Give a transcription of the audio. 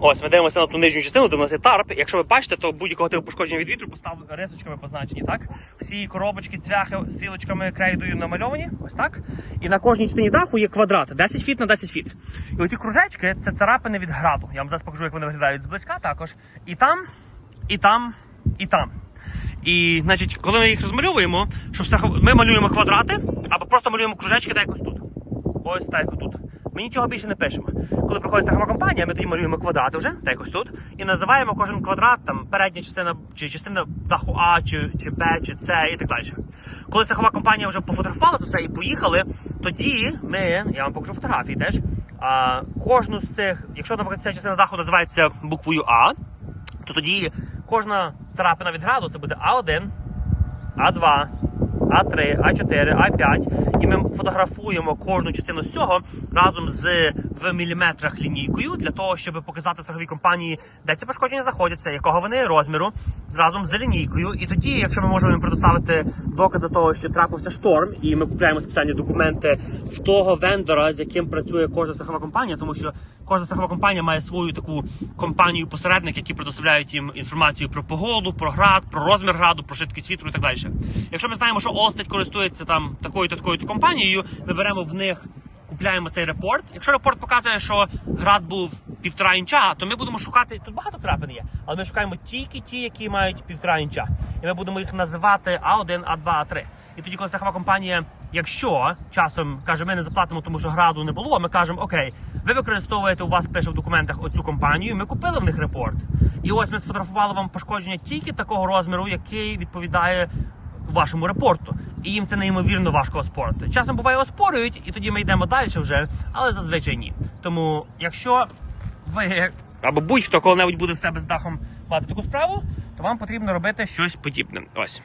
Ось ми дивимося на ту нижню частину, де у нас є тарп. Якщо ви бачите, то будь-якого типу пошкодження від вітру постав рисочками позначені, так? Всі коробочки, цвяхи стрілочками крейдою намальовані, ось так. І на кожній частині даху є квадрати 10 фіт на 10 фіт. І оці кружечки це царапини від граду. Я вам зараз покажу, як вони виглядають зблизька також. І там, і там, і там. І, значить, коли ми їх розмальовуємо, щоб страхов... ми малюємо квадрати або просто малюємо кружечки так якось тут. Ось так тут. Ми нічого більше не пишемо. Коли приходить страхова компанія, ми тоді малюємо квадрати вже, так якось тут, і називаємо кожен квадрат там передня частина чи частина даху А, чи, чи Б, чи С і так далі. Коли страхова компанія вже пофотографувала це все і поїхали, тоді ми, я вам покажу фотографії теж. А, кожну з цих, якщо, наприклад, ця частина даху називається буквою А, то тоді кожна царапина від граду це буде А1, А2, А3, А4, А5. І ми фотографуємо кожну частину з цього разом з в міліметрах лінійкою для того, щоб показати страховій компанії, де ці пошкодження знаходяться, якого вони розміру, разом з лінійкою. І тоді, якщо ми можемо їм предоставити докази того, що трапився шторм, і ми купуємо спеціальні документи в того вендора, з яким працює кожна страхова компанія, тому що кожна страхова компанія має свою таку компанію посередник, які предоставляють їм інформацію про погоду, про град, про розмір граду, про швидкість вітру і так далі. Якщо ми знаємо, що Allstate користується там такою-то такою компанією, ми беремо в них. Купляємо цей репорт. Якщо репорт показує, що град був півтора інча, то ми будемо шукати. Тут багато царапин є, але ми шукаємо тільки ті, які мають півтора інча. І ми будемо їх називати А1, А2, А3. І тоді, коли страхова компанія, якщо часом каже, ми не заплатимо, тому що граду не було, ми кажемо, окей, ви використовуєте у вас пише в документах оцю компанію. Ми купили в них репорт. І ось ми сфотографували вам пошкодження тільки такого розміру, який відповідає вашому репорту. І їм це неймовірно важко оспорити. Часом буває оспорюють, і тоді ми йдемо далі вже, але зазвичай ні. Тому, якщо ви або будь-хто коли-небудь буде в себе з дахом мати таку справу, то вам потрібно робити щось подібне. Ось.